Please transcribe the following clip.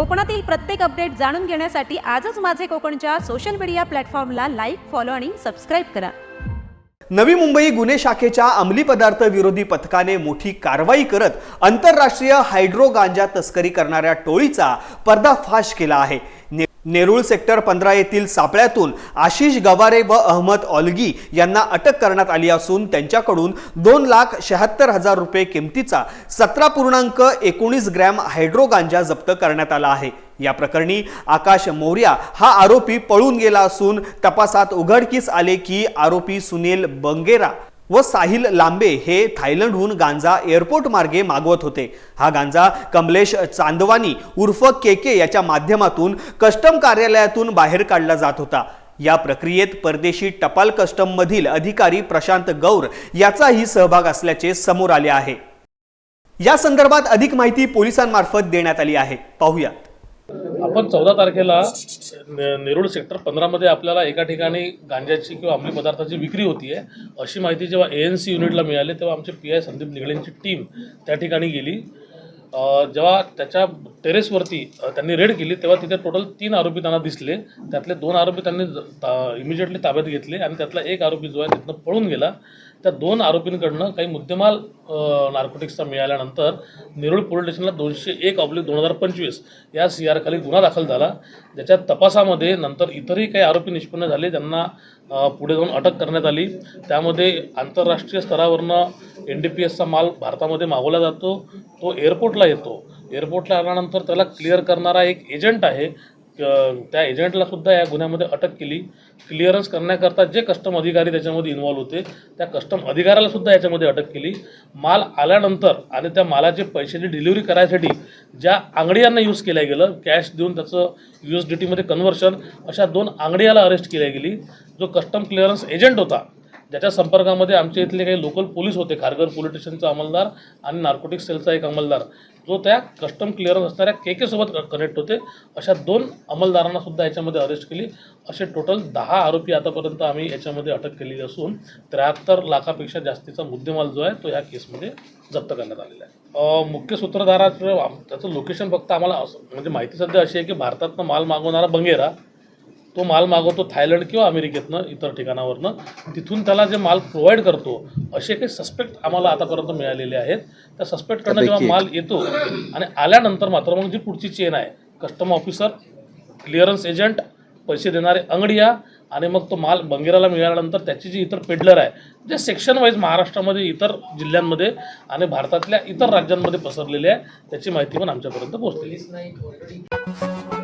कोकणातील प्रत्येक अपडेट जाणून घेण्यासाठी आजच माझे कोकणच्या सोशल मीडिया प्लॅटफॉर्मला लाईक फॉलो आणि सबस्क्राईब करा. नवी मुंबई गुन्हे शाखेच्या अंमली पदार्थ विरोधी पथकाने मोठी कारवाई करत आंतरराष्ट्रीय हायड्रो गांजा तस्करी करणाऱ्या टोळीचा पर्दाफाश केला आहे. नेरूळ सेक्टर पंधरा येथील सापळ्यातून आशिष गवारे व अहमद ऑलगी यांना अटक करण्यात आली असून त्यांच्याकडून दोन लाख शहात्तर हजार रुपये किमतीचा सतरा पूर्णांक एकोणीस ग्रॅम हायड्रो गांजा जप्त करण्यात आला आहे. या प्रकरणी आकाश मौर्या हा आरोपी पळून गेला असून तपासात उघडकीस आले की आरोपी सुनील बंगेरा व साहिल लांबे हे थायलंडहून गांजा एअरपोर्ट मार्गे मागवत होते. हा गांजा कमलेश चांदवानी उर्फ के के याच्या माध्यमातून कस्टम कार्यालयातून बाहेर काढला जात होता. या प्रक्रियेत परदेशी टपाल कस्टममधील अधिकारी प्रशांत गौर याचाही सहभाग असल्याचे समोर आले आहे. या संदर्भात अधिक माहिती पोलिसांमार्फत देण्यात आली आहे. पाहूयात. आपण चौदा तारखेला नेरुळ नेरूळ सेक्टर पंधरामध्ये आपल्याला एका ठिकाणी गांजाची किंवा अंमली पदार्थाची विक्री होती आहे अशी माहिती जेव्हा ए एन सी युनिटला मिळाली तेव्हा आमचे पी आय संदीप निगळेंची टीम त्या ठिकाणी गेली. जेव्हा त्याच्या टेरेसवरती त्यांनी रेड केली तेव्हा तिथे टोटल तीन आरोपी त्यांना दिसले. त्यातले दोन आरोपी त्यांनी इमिजिएटली ताब्यात घेतले आणि त्यातला एक आरोपी जो आहे तिथनं पळून गेला. त्या दोन आरोपींकडनं काही मुद्देमाल नार्कोटिक्सचा मिळाल्यानंतर नेरुळ पोलीस स्टेशनला दोनशे एक ऑब्लिक दोन हजार पंचवीस या सी आरखाली गुन्हा दाखल झाला. ज्याच्या तपासामध्ये नंतर इतरही काही आरोपी निष्पन्न झाले त्यांना पुढे जाऊन अटक करण्यात आली. त्यामध्ये आंतरराष्ट्रीय स्तरावरनं एन डी पी एसचा माल भारतामध्ये मागवला जातो तो एअरपोर्टला येतो. एअरपोर्टला आल्यानंतर त्याला क्लिअर करणारा एक एजंट आहे त्या एजंटला सुद्धा या गुन्ह्यामध्ये अटक केली. क्लिअरन्स करण्याकरता जे कस्टम अधिकारी त्याच्यामध्ये इन्व्हॉल्व होते त्या कस्टम अधिकाऱ्याला सुद्धा याच्यामध्ये अटक केली. माल आल्यानंतर आणि त्या मालाचे पैशाची डिलिव्हरी करायसाठी ज्या आंगडियांना यूज केल्या गेलं कॅश देऊन त्याचं यू एस डी टीमध्ये कन्व्हर्शन अशा दोन आंगडियाला अरेस्ट केल्या गेली. जो कस्टम क्लिअरन्स एजंट होता ज्याच्या संपर्कामध्ये आमच्या इथले काही लोकल पोलीस होते खारघर पोलीस स्टेशनचा अंमलदार आणि नार्कोटिक सेलचा एक अंमलदार जो त्या कस्टम क्लिअरन्स असणाऱ्या के केसोबत कनेक्ट होते. अशा दोन अंमलदारांना सुद्धा याच्यामध्ये अरेस्ट केली. असे टोटल दहा आरोपी आतापर्यंत आम्ही याच्यामध्ये अटक केलेली असून त्र्याहत्तर लाखापेक्षा जास्तीचा मुद्देमाल जो आहे तो या केसमध्ये जप्त करण्यात आलेला आहे. मुख्य सूत्रधाराचं त्याचं लोकेशन फक्त आम्हाला असं म्हणजे माहिती सध्या अशी आहे की भारतातनं माल मागवणारा बंगेरा तो माल मागवतो थायलंड किंवा अमेरिकेतनं इतर ठिकाणावरनं. तिथून त्याला जे माल प्रोव्हाइड करतो असे काही सस्पेक्ट आम्हाला आतापर्यंत मिळालेले आहेत. त्या सस्पेक्टकडनं जेव्हा माल येतो आणि आल्यानंतर मात्र मग जी पुढची चेन आहे कस्टम ऑफिसर क्लिअरन्स एजंट पैसे देणारे अंगडिया आणि मग तो माल बंगेराला मिळाल्यानंतर त्याची जी इतर पेडलर आहे जे सेक्शन वाईज महाराष्ट्रामध्ये इतर जिल्ह्यांमध्ये आणि भारतातल्या इतर राज्यांमध्ये पसरलेले आहे त्याची माहिती पण आमच्यापर्यंत पोहोचलेली आहे.